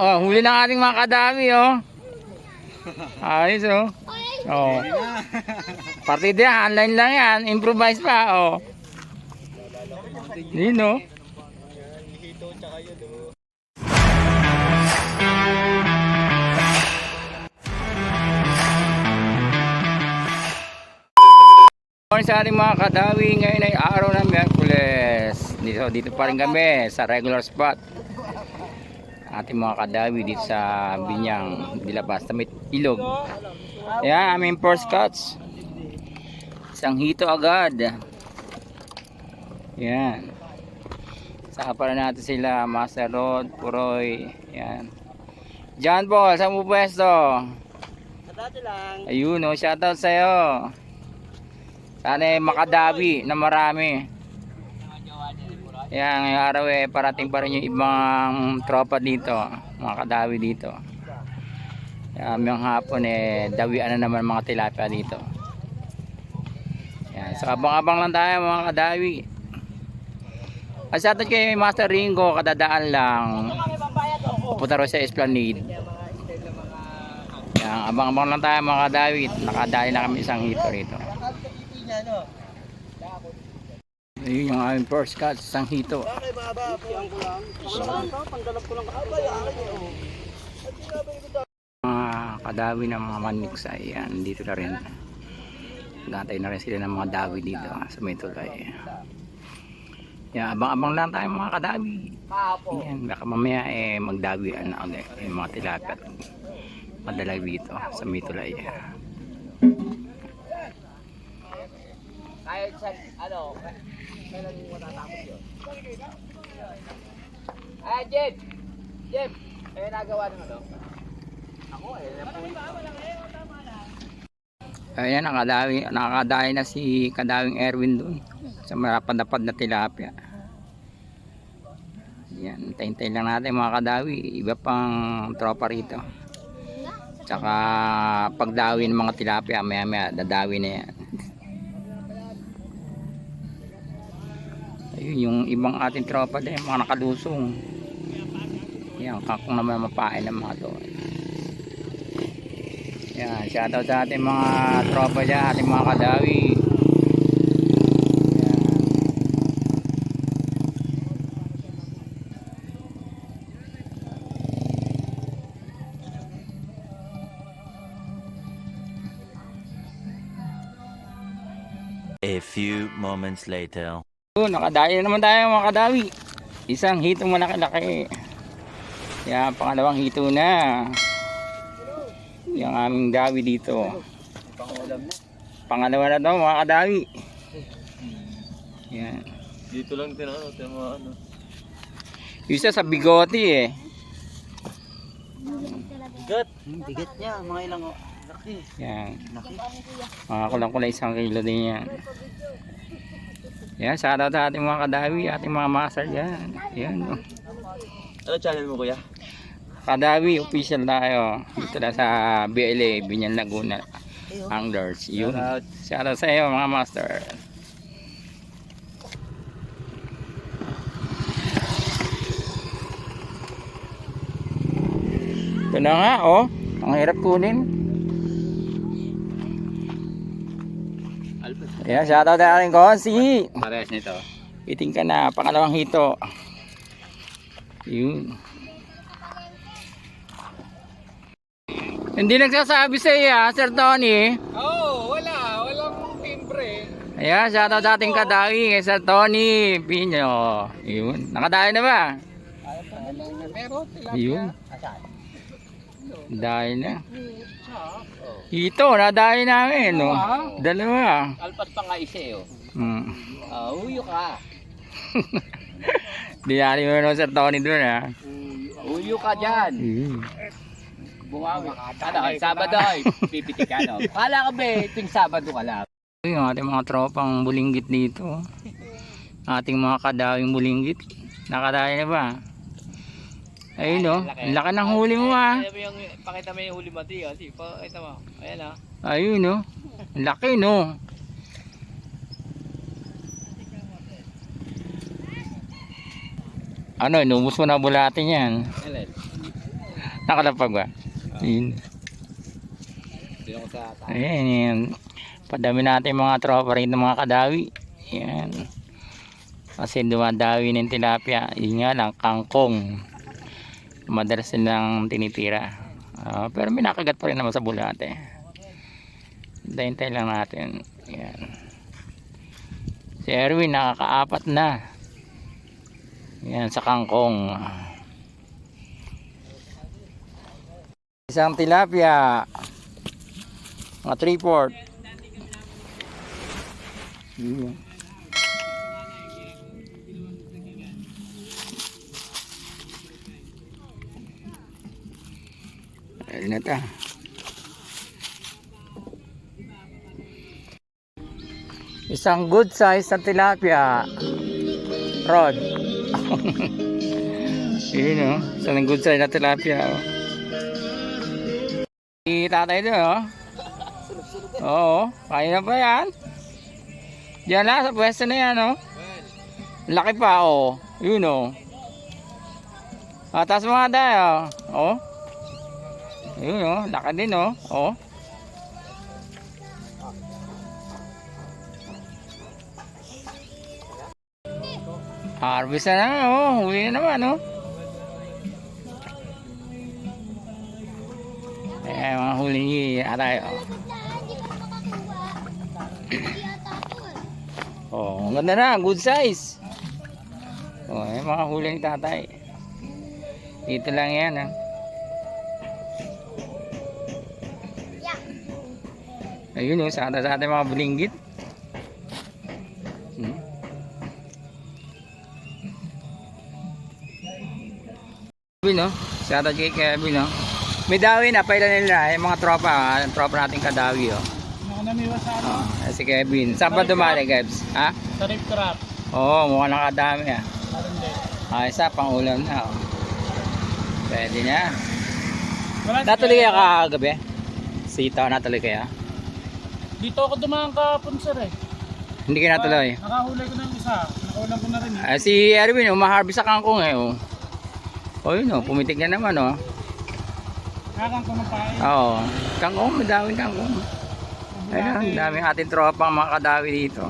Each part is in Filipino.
oh, huli ng ating mga kadami, oh. Ayos, oh. Oh. Partida yan, online lang yan. Improvise pa, oh. Yun, oh. Morning sa ating mga kadawi, ngayon ay araw ng Miyerkules. Dito, dito pa rin kami sa regular spot. Ating mga kadawi dito sa Binyang Dilabas, sa ilog. Yan, aming first cuts. Isang hito agad. Yan. Saka para natin sila, Master Rod, Puroy. Yan. John Paul, saan mo pwesto? Ayun, oh, shoutout sa'yo. Sana eh, makadawi na marami. Yan, ngayong araw eh, parating pa rin yung ibang tropa dito. Mga kadawi dito. Yan, yung hapon eh, dawian na naman mga tilapia dito. Yan, so abang-abang lang tayo mga kadawi. At shoutout kay Master Ringo, kadadaan lang. Pupunta rin sa Esplanade. Yan, abang-abang lang tayo mga kadawi. Nakadali na kami isang hito rito. Niya, no? Ayun yung aming first cut, isang hito. Bakit baba po? Ang kulang. To, panggalap ko lang. Abay, akin eh. Mga kadawi ng mga maniks ay yan, dito na rin. Gatay na rin sila ng mga dawi dito sa may tulay. Yan, abang-abang lang tayo mga kadawi. Yan, baka mamaya eh magdawian na ulit yung mga tilapia madalag dito sa may tulay. Kahit sa, ano, kailan mo matatapos yun? Ah, Jeff! Jeff! Eh, nagawa ng ano? Ako eh. Ayan, nakadawi, nakakadawi na si kadawing Erwin doon sa marapad-napad na tilapia. Yan, tayin lang natin mga kadawi. Iba pang tropa rito. Tsaka pagdawi ng mga tilapia, maya maya dadawi na yan. Ayun, yung ibang ating tropa din, mga nakalusong. Yan, kakong naman mapain ng mga to. Yan, shoutout sa ating mga tropa dyan, ating mga kadawi. Yan. A few moments later. Oh, nakadayo na naman tayo mga kadawi. Isang hito malaki-laki. Yan, pangalawang hito na. Yung aming dawi dito. Pangalawa na to mga kadawi. Yan. Dito lang ano, tayo mga ano. Isa sa bigoti eh. Bigat. Hmm, bigat niya. Mga ilang, oh. laki. Yan. Laki. Mga kulang-kulang isang kilo din yan. Yan, shoutout sa ating mga kadawi, ating mga master yan. Yan. oh. Ano channel mo kuya? Kadawi, official tayo. Dito na sa BLA, Binyan Laguna. Anglers. Yun. Shoutout. Shoutout sa iyo mga master. Ito na nga, oh. Ang hirap kunin. Ayan, shoutout na rin ko. Si. Parehas nito. Iting ka na, pangalawang hito. Yun. Hindi nagsasabi sa iya, Sir Tony. Oo, oh, wala. Walang timbre. Ayan, shoutout sa ating kadawi kay Sir Tony Pino. Yun, nakadayo na ba? Pero, tilapia. Yun, dayo na. Ito, nadayo namin, no? Dalawa. Alpas pa nga isa eh. oh. Hmm. Ah, uyo ka. Dinari mo no, Sir Tony doon, ha? Uyo ka dyan. Yun. Bumawi. Ano, Sabado ay pipiti ka, no? Kala ka ba, tuwing Sabado ka lang. Ito yung ating mga tropang bulinggit dito. Ating mga kadawing bulinggit. Nakadayo na ba? Ayun, no? Ang laki ng huli mo, ha? Pakita mo yung, huli mo, Tiyo. Sige, pakita mo. Ayan, ah. Ayun, no? Ang Laki, no? Ano, inubos mo na bulatin yan. Alin? Nakalapag ba? Yun. Dito ko sa Ayan, yan. Padami natin mga tropa rin ng mga kadawi. Yan. Kasi dumadawi ng tilapia. Yun nga lang, kangkong. Madalas silang tinitira. Ah, pero may nakagat pa rin naman sa bulate. Hintay lang natin. Yan. Si Erwin nakakaapat na. Yan sa kangkong. Isang tilapia. Mga 3 port. Yun. Ayun na ta. Isang good size na tilapia. Rod. Yun o. Isang good size na tilapia. Oh. Si tatay doon oh. Oo. Kaya na ba yan? Diyan na sa pwesto na yan oh. Laki pa oh. Yun oh. Ah, taas mo nga tayo. Oh. Yun oh. Laki din oh. Oh. Harvest na na oh. Huli na naman oh. Eh, mga huli ni atay oh. Oh, ganda na, good size. Oh, eh, mga huli ni tatay. Dito lang yan, ha. Ayun, oh, sa atin sa ating mga bulinggit. Hmm. Kevin, no? Sa atin kay Kevin, no? May dawi na, pailan nila, yung mga tropa, ha? Yung tropa nating kadawi, oh. Nakanamiwa sa ano? Oh, eh, si Kevin. Saan pa dumali, Kevs? Ha? Sa rip trap. Oo, oh, mukhang nakadami ah. Ah, isa, pang ulam na. Oh. Pwede na. Natuloy kaya kagabi? Sitaw natuloy kaya? Dito ako dumaan kahapon sir eh. Hindi ka natuloy. Ah, nakahuli ko ng isa. Nakaulam ko na rin eh. Ah, si Erwin, umaharvest sa kangkong eh. Oh, oh yun oh, pumitik na naman oh. Kakang ko ng pae. Oo, kangkong, madaming kangkong. Ayun, daming ating tropa ang mga kadawi dito.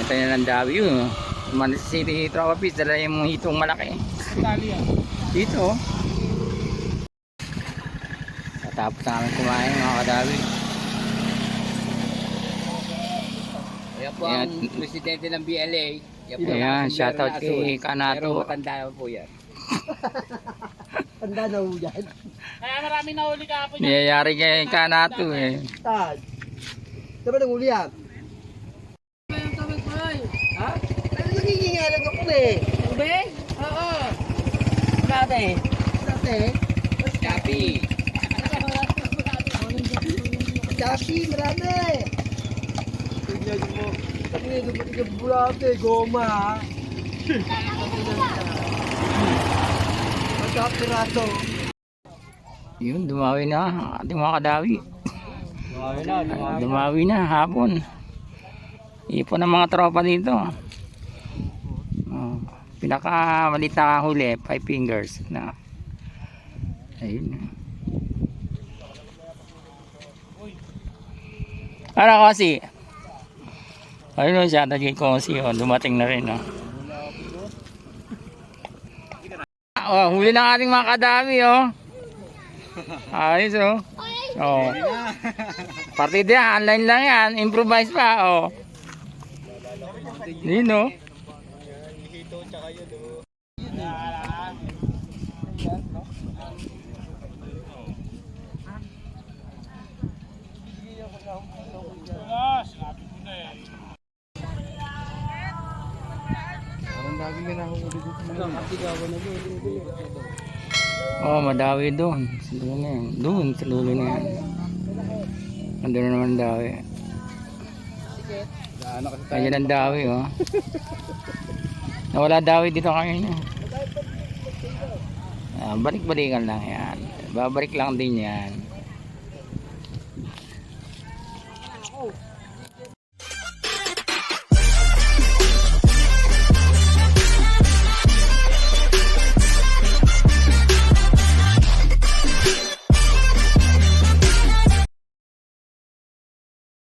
Ito na ng dawi yun. oh. Manis City Tropa Fish, dala yung hitong malaki. Italia. Dito. oh. Natapos namin kumain mga kadawi. Kaya po Ayan. ang presidente ng BLA. Kaya po Ayan, ang shoutout na kay. Kanato. Pero matanda na po yan. Tanda na ho yan. Kaya marami nahuli kahapon yan. Niyayari kay Kanato eh. Tad. Saan ba nang uli yan? Ha? Ano nangingingalan ka pala eh? Ube? Oo. Dati. Dati. Copy. Dati, marami. Tignan mo. Sabi nga, dumating yung bulate, goma ha. Magkapiraso. Yun, dumawi na ang ating mga kadawi. Dumawi na, Ah, Dumawi na hapon. Ipon ng mga tropa dito. Oh, pinaka malit na huli, five fingers na. Ayun. Ano kasi? Ayun o siya, naging kosi o, dumating na rin o. Oh, huli ng ating mga kadami o. Ayos o. Oh. Partida, online lang yan. Improvise pa, oh. Yun, oh. Ah, sinabi ko na eh. Oh, madawi doon. Sa yan. Doon, sa dulo na yan. Nandun na naman dawi. Ayan ang dawi, oh. Nawala dawi dito kanina. Ah, balik-balikan lang yan. Babalik lang din yan. Oh.